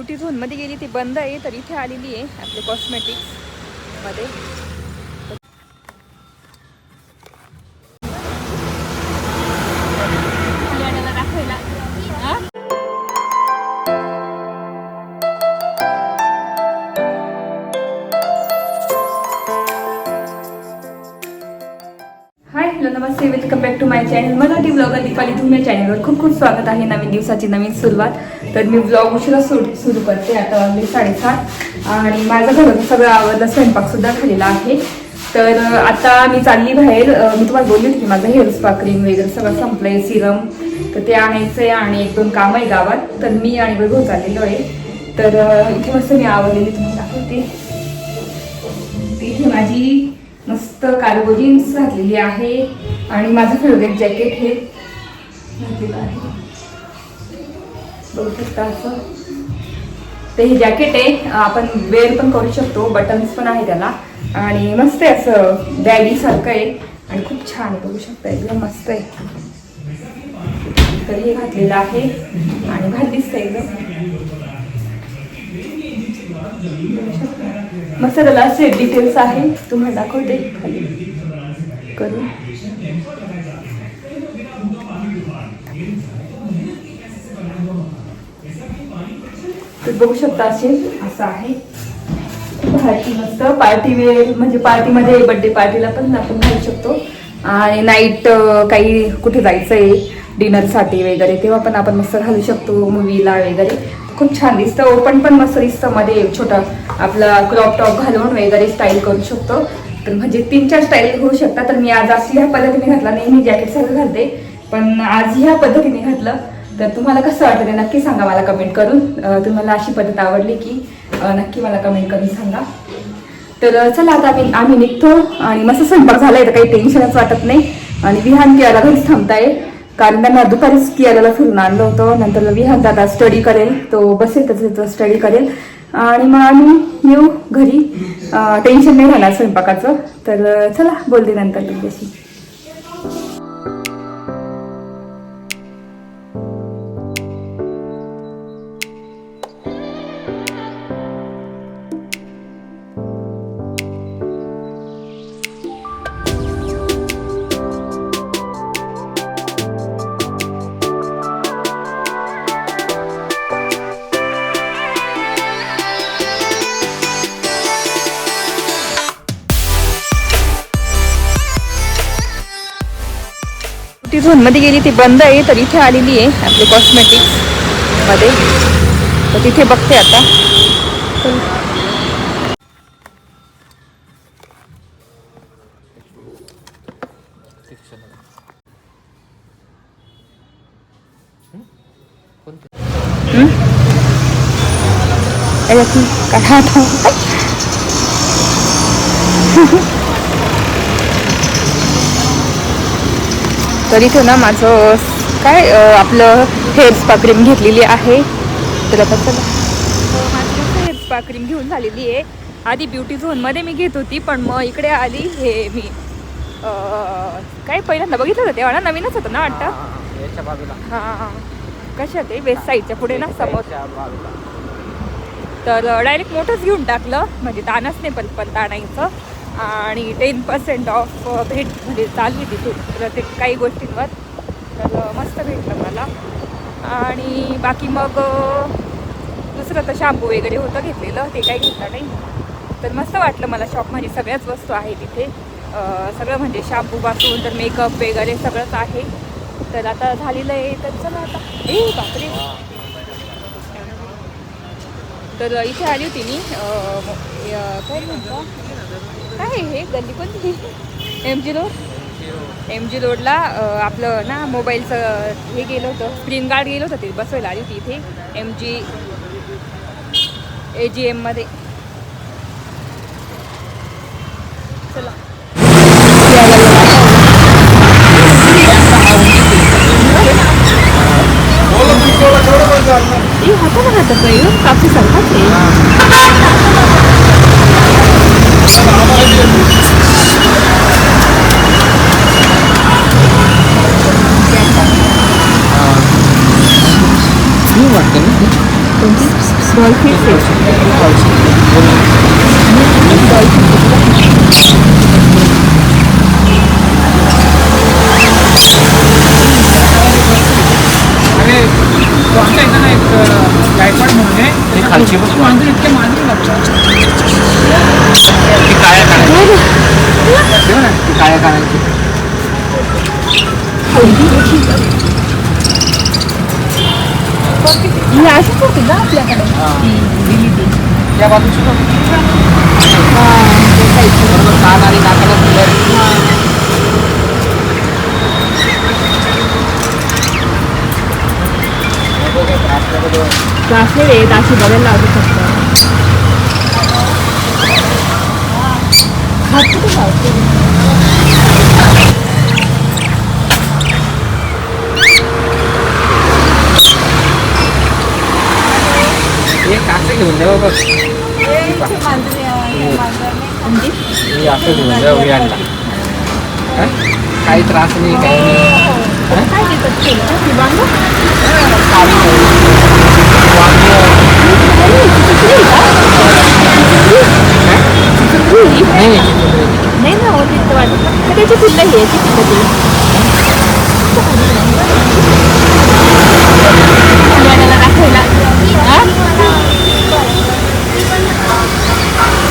Beauty झोनमध्ये गेली ती बंद आहे तर इथे आलेली आहे आपले कॉस्मेटिक्समध्ये. नमस्ते. Welcome back to my channel Marathi blogger Deepali तुम्ही चॅनलवर खूप खूप स्वागत आहे नवीन दिवसाची नवीन सुरुवात. तर मी ब्लॉग उशिरा सुरू सुरू करते. आता वाजले साडेसात आणि माझं घराचं सगळं आवडला स्वयंपाकसुद्धा खाल्लेला आहे. तर आता मी चालली बाहेर. मी तुम्हाला बोलली होती की माझं हेअर स्पा क्रीम वगैरे सगळं संपलंय सिरम. तर ते आणायचं आहे आणि एक दोन काम आहे गावात. तर मी आणि वैभव हो चाललेलो आहे. तर इथे मस्त मी आवडलेली तुम्हाला दाखवते. इथे माझी मस्त कार्गो जीन्स घातलेली आहे. आणि माझं फेवरेट जॅकेट हे घातलेलं आहे. बघू शकता असं. ते हे जॅकेट आहे. आपण वेअर पण करू शकतो बटन्स पण आहे त्याला. आणि मस्त आहे असं बॅगी सारखं आहे. आणि खूप छान आहे बघू शकता एकदम मस्त आहे. तर हे घातलेलं आहे. आणि भारी दिसतं एकदम. मस्त त्याला असे डिटेल्स आहे. तुम्हाला दाखवते खाली. करून. बघू शकता असेल असं आहे. भारी मस्त. पार्टी वेळ म्हणजे पार्टीमध्ये बर्थडे पार्टीला पण आपण घालू शकतो. आणि नाईट काही कुठे जायचं आहे डिनरसाठी वगैरे तेव्हा पण आपण मस्त घालू शकतो मूवीला वगैरे. खूप छान दिसतं. ओपन पण मस्त दिसतं मध्ये. छोटा आपला क्रॉप टॉप घालून वगैरे स्टाईल करू शकतो. तर म्हणजे तीन चार स्टाईल होऊ शकतात. तर मी आज असं ह्या पद्धतीने घातला. नेहमी जॅकेट सगळं घालते. पण आज ह्या पद्धतीने घातलं. तर तुम्हाला कसं वाटतं ते नक्की सांगा मला कमेंट करून. तुम्हाला अशी पद्धत आवडली की नक्की मला कमेंट करून सांगा. तर चला आता आम्ही आम्ही निघतो आणि मस्त स्वयंपाक झालाय तर काही टेन्शनच वाटत नाही. आणि विहान कियाला घरीच थांबताय. कारण त्यांना दुपारीच कियाला फिरून आणलं होतं. नंतर विहान दादा स्टडी करेल. तो बसेल त्याचं स्टडी करेल. आणि मग आम्ही येऊ घरी. टेन्शन नाही राहणार स्वयंपाकाचं. तर चला बोलते नंतर तुमच्याशी. ती झोन मध्ये गेली, ती बंद आहे, तर इथे आलेली आहे, आपले कॉस्मेटिक्स मध्ये. तर तिथे बघते आता. चल. तर इथं ना माझं काय आपलं हेअर स्पा क्रीम घेतलेली आहे. तर आता चला. माझी हेअर स्पा क्रीम घेऊन झालेली आहे. आधी ब्युटी झोनमध्ये मी घेत होती पण मग इकडे आली हे मी. काय पहिल्यांदा बघितलं होतं तेव्हा ना? नवीनच होतं ना वाटतं? याच्या बाजूला. हां कशा ते वेस्ट साईडच्या पुढे ना समोर. तर डायरेक्ट मोठंच घेऊन टाकलं. म्हणजे तानच नाही पण पण ताणायचं आणि टेन पर्सेंट ऑफ भेट म्हणजे चालली तिथून प्रत्येक काही गोष्टींवर. तर मस्त भेटलं मला. आणि बाकी मग दुसरं तर शॅम्पू वगैरे होतं घेतलेलं ते काही घेतलं नाही. तर मस्त वाटलं मला शॉपमध्ये सगळ्याच वस्तू आहे तिथे सगळं म्हणजे शॅम्पूपासून तर मेकअप वगैरे सगळंच आहे. तर आता झालेलं आहे तर चला आता. ए बापरे. तर इथे आली होती मी. काय म्हणतो? काय हे गल्ली कोणती? M G road M G रोडला आपलं ना मोबाईलचं हे गेलं होतं. स्क्रीन गार्ड गेलं होतं ते. बसवायला आली होती इथे. एम जी ए जी एममध्ये चला. ना हातात नाही कापसी सारखाच आहे वाटतं ना बॉडी डॉल्फिन्स आहे. आणि तो आमच्या इथं ना एक आहे खालची इतके ती काळ्या कानाची ते बघा ना. ती काळ्या कानाची ही अशीच होती ना आपल्याकडे त्या बाजूची बघ. बरोबर कान आणि नाकाला फुलं. आपल्याकडं क्लासले आहेत अशी बघायला लावू शकतो हात कुठे लावतो? हे असं घेऊन जाऊ बघ हे असं घेऊन जाऊ वियांना हा? काही त्रास नाही काही नाही काय देतात ते? ती बांगडा? काळी रुई? नाही नाही ना हो तिथं वाटत तर त्याची पिल्लं ही याची पिल्लं ती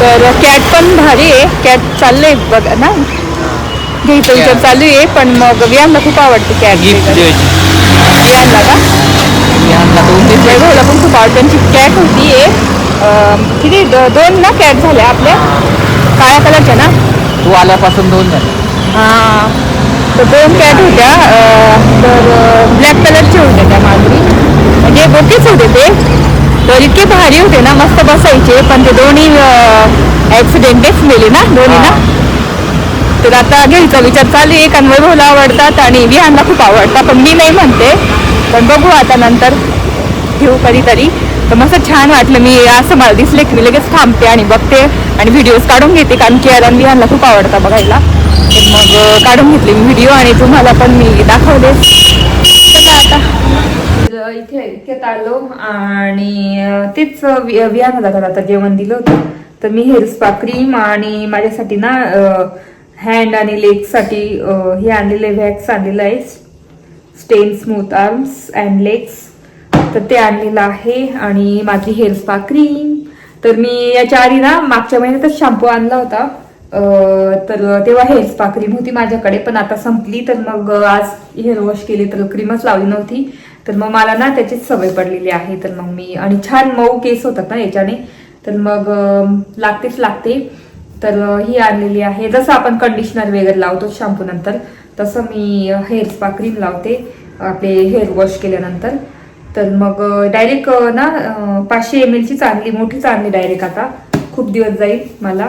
तर कॅट पण भारी आहे. कॅट चाललंय बघ ना. घ्यायचं विचार चालू आहे पण मग विहानला खूप आवडते कॅट का? वियांना. वैभवला पण खूप आवडते. त्यांची कॅट होती आहे किती? दोन ना कॅट झाल्या आपल्या काळ्या कलरच्या ना? तू आल्यापासून दोन झाले. हां. तर दोन कॅट होत्या. तर ब्लॅक कलरचे होते त्या माधुरी म्हणजे बोकेच होते ते. तर इतके भारी होते ना मस्त बसायचे. पण ते दोन्ही ॲक्सिडेंटेच मेले ना दोन्ही ना. तर आता घ्यायचा विचार चालू आहे. कारण वैभवला आवडतात आणि विहानला खूप आवडतात. पण मी नाही म्हणते. पण बघू आता नंतर. घेऊ कधीतरी. तर मस्त छान वाटलं मी. असं मला दिसले की मी लगेच थांबते आणि बघते आणि व्हिडिओज काढून घेते. कारण की आणि विहानला खूप आवडतं बघायला. तर मग काढून घेतले मी व्हिडिओ आणि तुम्हाला पण मी दाखवले इथे इतक्यात आलो आणि तेच वि- विहान जातात आता जेवण दिलं होतं. तर मी हेअर स्पा क्रीम आणि माझ्यासाठी ना हँड आणि लेगसाठी हे आणलेलं वॅक्स आणलेलं आहे. Satin smooth arms and legs. तर ते आणलेलं आहे आणि माझी हेअर स्पा क्रीम. तर मी याच्या आधी ना मागच्या महिन्यातच शॅम्पू आणला होता. तर तेव्हा हेअर स्पा क्रीम होती माझ्याकडे पण आता संपली तर मग आज हेअर वॉश केली तर क्रीमच लावली नव्हती. तर मग मला ना त्याचीच सवय पडलेली आहे. तर मग मी आणि छान मऊ केस होतात ना याच्याने तर मग लागतेच लागते. तर ही आणलेली आहे. जसं आपण कंडिशनर वगैरे लावतो शॅम्पू नंतर तसं मी हेअर स्पा क्रीम लावते आपले हेअर वॉश केल्यानंतर. तर मग डायरेक्ट ना पाचशे एम एलचीच आणली मोठीच आणली डायरेक्ट आता. खूप दिवस जाईल मला.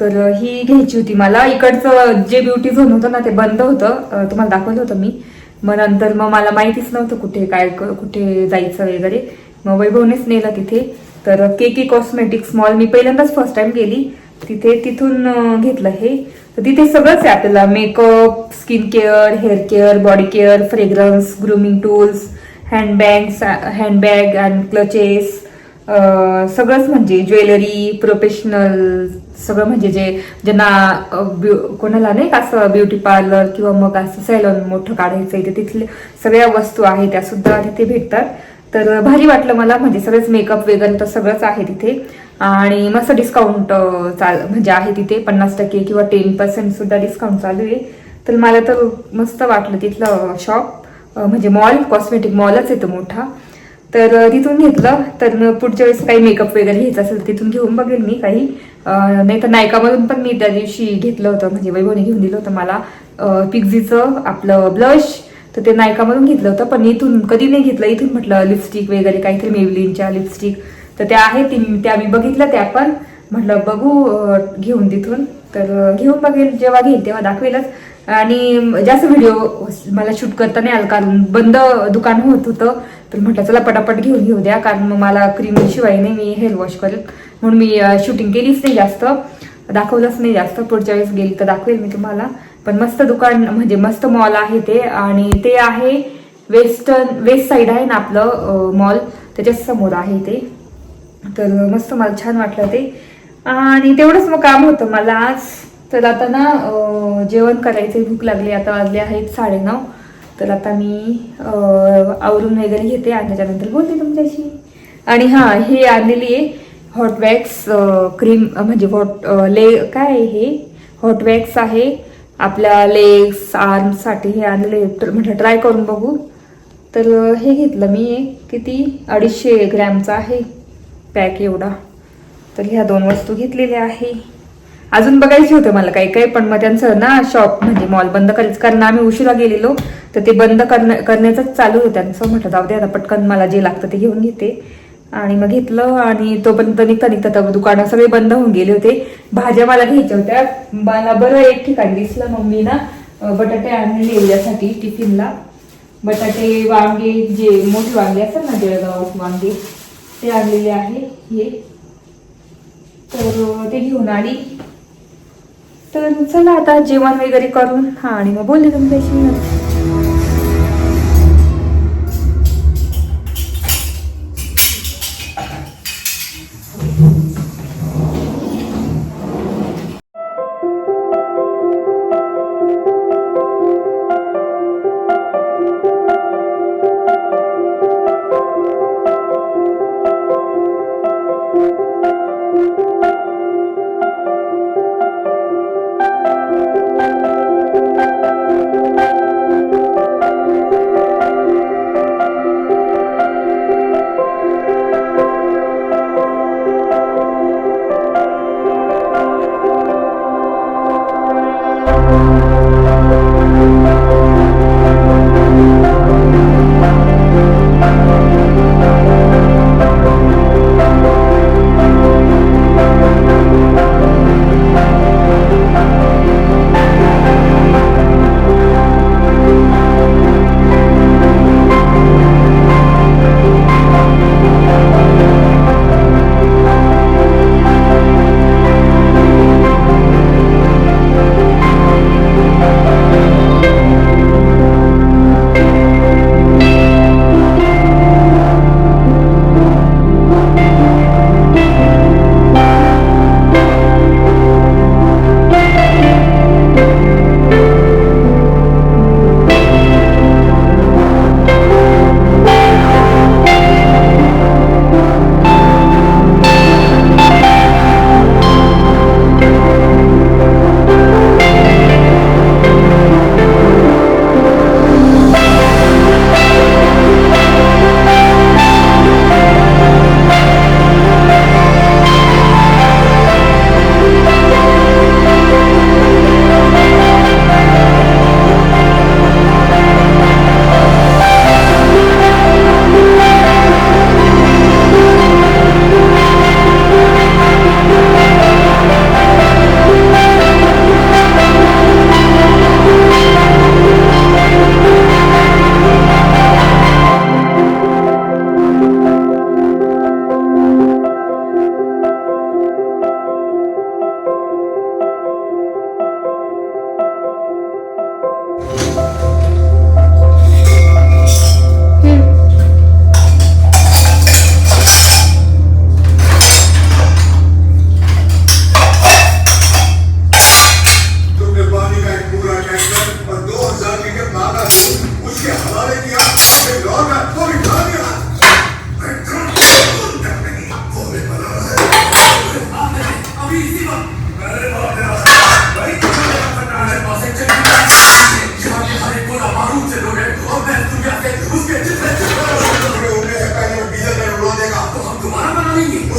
तर ही घ्यायची होती. मला इकडचं जे ब्युटी झोन होतं ना ते बंद होतं. तुम्हाला दाखवलं होतं मी. मग नंतर मग मला माहितीच नव्हतं कुठे काय क- कुठे जायचं वगैरे. मग वैभवनेच नेलं तिथे. तर के के कॉस्मेटिक्स मॉल मी पहिल्यांदाच फर्स्ट टाइम गेली. तिथे तिथून घेतलं हे. तर तिथे सगळंच आहे आपल्याला. Makeup skin care hair care body care fragrance grooming tools handbags handbag and clutches सगळंच म्हणजे ज्वेलरी प्रोफेशनल सगळं म्हणजे जे ज्यांना ब्यु- कोणाला नाही का असं ब्युटी पार्लर किंवा मग असं सॅलॉन मोठं काढायचं आहे तर तिथले सगळ्या वस्तू आहे त्या सुद्धा तिथे भेटतात. तर भारी वाटलं मला म्हणजे सगळंच मेकअप वगैरे तर सगळंच आहे तिथे. आणि मस्त डिस्काउंट चाल म्हणजे आहे तिथे पन्नास टक्के किंवा टेन पर्सेंट सुद्धा डिस्काउंट चालू आहे. तर मला तर मस्त वाटलं तिथलं शॉप म्हणजे मॉल कॉस्मेटिक मॉलच येतो मोठा. तर तिथून घेतलं. तर पुढच्या वेळेस काही मेकअप वगैरे घ्यायचं असेल तिथून घेऊन बघेल मी काही. नाही तर नायकामधून पण मी त्या दिवशी घेतलं होतं. म्हणजे वैभवने घेऊन दिलं होतं मला. पिक्झीचं आपलं ब्लश तर ते नायकामधून घेतलं होतं. पण इथून कधी नाही घेतलं. इथून म्हटलं लिपस्टिक वगैरे काहीतरी मेवलिनच्या लिपस्टिक तर त्या आहेत त्या मी बघितल्या त्या पण. म्हटलं बघू घेऊन तिथून. तर घेऊन बघेल. जेव्हा घेईल तेव्हा दाखवेलच. आणि जास्त व्हिडिओ मला शूट करता नाही आलं कारण बंद दुकान होत होतं. तर म्हटलं चला पटापट घेऊन घेऊ द्या कारण मग मला क्रीम शिवाय नाही मी हेअर वॉश करेल. म्हणून मी शूटिंग केलीच नाही जास्त. दाखवलंच नाही जास्त. पुढच्या वेळेस गेली तर दाखवेल मी तुम्हाला. पण मस्त दुकान म्हणजे मस्त मॉल आहे ते. आणि ते आहे वेस्टर्न वेस्ट साईड आहे ना आपलं मॉल त्याच्यासमोर आहे ते. तर मस्त मला छान वाटलं ते. आणि तेवढंच मग काम होतं. मला आज तर आता ना जेवण करायचं भूक लागली आता वाजले आहेत साडेनऊ. तर आता मी आवरून वगैरे घेते आणि त्याच्यानंतर बोलते तुमच्याशी. आणि हां हे आणलेली आहे हॉट वॅक्स क्रीम म्हणजे हॉट ले काय आहे हे? हॉट वॅक्स आहे. आपल्या लेग्स आर्मसाठी हे आणलेले तर म्हटलं ट्राय करून बघू. तर हे घेतलं मी एक. किती? अडीचशे ग्रॅमचा आहे. पॅक एवढा. तर ह्या दोन वस्तू घेतलेल्या आहे. अजून बघायचे होते मला काही काही पण मग त्यांचं ना शॉप म्हणजे मॉल बंद करायचं कारण आम्ही उशिरा गेलेलो तर ते बंद करण्या करण्याचंच चालू होतं. त्यांचं म्हटलं जाऊ दे आता पटकन मला जे लागतं ते घेऊन घेते. आणि मग घेतलं आणि तोपर्यंत निघता निघता तर दुकानं सगळे बंद होऊन गेले होते. भाज्या मला घ्यायच्या होत्या. मला बरं एक ठिकाणी दिसलं मम्मी ना बटाटे आणले उद्यासाठी टिफिनला. बटाटे वांगे जे मोठे वांगे असतात ना जळगाव वांगे ते आणलेले आहे. हे. तर ते घेऊन आली. तर चला आता जेवण वगैरे करून. हा आणि मग बोलले तुमच्याशी.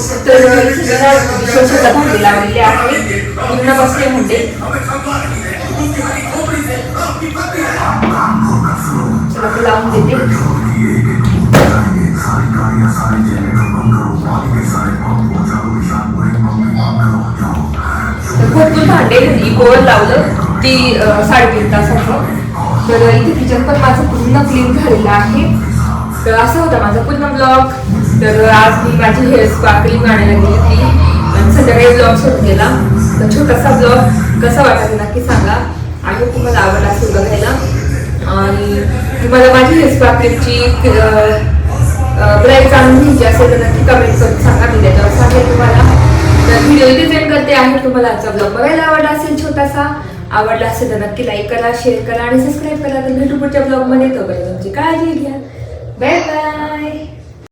स्वच्छता भांडी लावलेली आहे पूर्ण बसले म्हणते लावून देते खूप भांडे गोवर लावलं ती साडेतीन तासाचं तर इथे किचन पण माझं पूर्ण क्लीन झालेलं आहे. तर असा होता माझा पूर्ण ब्लॉग तर आज मी माझी हेअर स्पार्कलिंग आणायला गेली होती. आणि संध्याकाळी ब्लॉग सुरू केला. तर छोटासा ब्लॉग कसा वाटला नक्की सांगा. आणि तुम्हाला आवडला असेल बघायला. आणि तुम्हाला माझी हेअर स्पार्कलिंगची प्राईस जाणून घ्यायची असेल तर नक्की कमेंट करून सांगा. मी त्याच्यावर सांगेल तुम्हाला. तर व्हिडिओ इथे सेंड करते आहे. तुम्हाला आजचा ब्लॉग बघायला आवडला असेल छोटासा आवडला असेल तर नक्की लाईक करा शेअर करा आणि सबस्क्राईब करा. तर भेटू पुढच्या ब्लॉगमध्ये तोपर्यंत तुमची काळजी घ्या. Bye bye